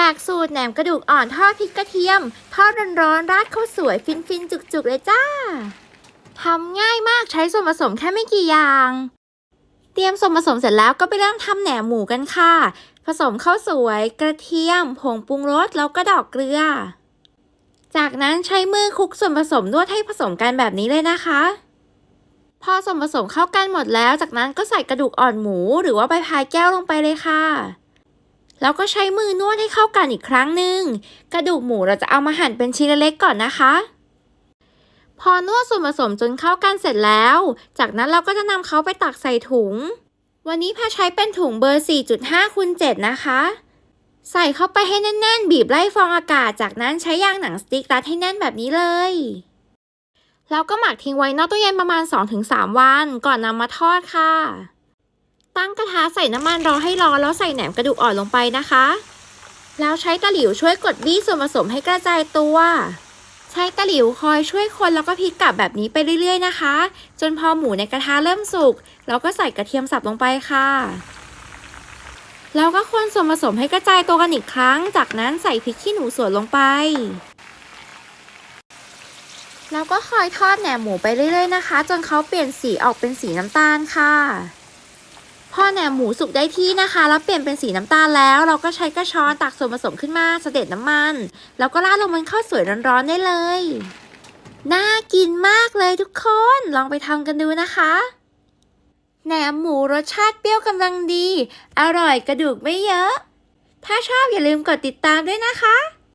จากสูตรแหนมกระดูกอ่อนทอดพริกกระเทียม ทอดร้อนๆราดข้าวสวยฟินๆ จุกๆ เลยจ้าทำง่ายมากใช้ส่วนผสมแค่ไม่กี่อย่าง เตรียมส่วนผสมเสร็จแล้วก็ไปเริ่มทำแหนมหมูกันค่ะ ผสมข้าวสวยกระเทียม ผงปรุงรสแล้วก็ดอกเกลือ จากนั้นใช้มือคลุกส่วนผสมนวดให้ผสมกันแบบนี้เลยนะคะ พอส่วนผสมเข้ากันหมดแล้ว จากนั้นก็ใส่กระดูกอ่อนหมู หรือว่าใบพายแก้วลงไปเลยค่ะ แล้วก็ใช้มือนวดให้เข้ากันอีกครั้งหนึ่ง กระดูกหมูเราจะเอามาหั่นเป็นชิ้นเล็กๆก่อนนะคะ พอนวดส่วนผสมจนเข้ากันเสร็จแล้ว จากนั้นเราก็จะนำเขาไปตักใส่ถุง วันนี้พาใช้เป็นถุงเบอร์ 4.5คูณ7นะคะ ใส่เข้าไปให้แน่น ๆ บีบไล่ฟองอากาศ จากนั้นใช้ยางหนังสติ๊กรัดให้แน่นแบบนี้เลยแล้วก็หมักทิ้งไว้นอกตู้เย็นประมาณ 2-3 วัน ก่อนนำมาทอดค่ะ ตั้งกระทะใส่น้ำมันรอให้ร้อนแล้วใส่แหนมกระดูกอ่อนลงไปนะคะ แล้วใช้ตะหลิวช่วยกดบี้ส่วนผสมให้กระจายตัว ใช้ตะหลิวคอยช่วยคนแล้วก็พลิกกลับแบบนี้ไปเรื่อย ๆ นะคะ จนพอหมูในกระทะเริ่มสุกเราก็ใส่กระเทียมสับลงไปค่ะแล้วก็คนส่วนผสมให้กระจายตัวกันอีกครั้ง จากนั้นใส่พริกขี้หนูสวนลงไป แล้วก็คอยทอดแหนมหมูไปเรื่อยๆนะคะ จนเขาเปลี่ยนสีออกเป็นสีน้ำตาลค่ะ พอแหนมหมูสุกได้ที่นะคะ แล้วเปลี่ยนเป็นสีน้ำตาลแล้ว เราก็ใช้กระชอนตักส่วนผสมขึ้นมาเสด็จน้ำมัน แล้วก็ราดลงบนข้าวสวยร้อนๆได้เลย น่ากินมากเลยทุกคน ลองไปทำกันดูนะคะแหนมหมูรสชาติเปรี้ยวกำลังดี อร่อยกระดูกไม่เยอะ ถ้าชอบอย่าลืมกดติดตามด้วยนะคะ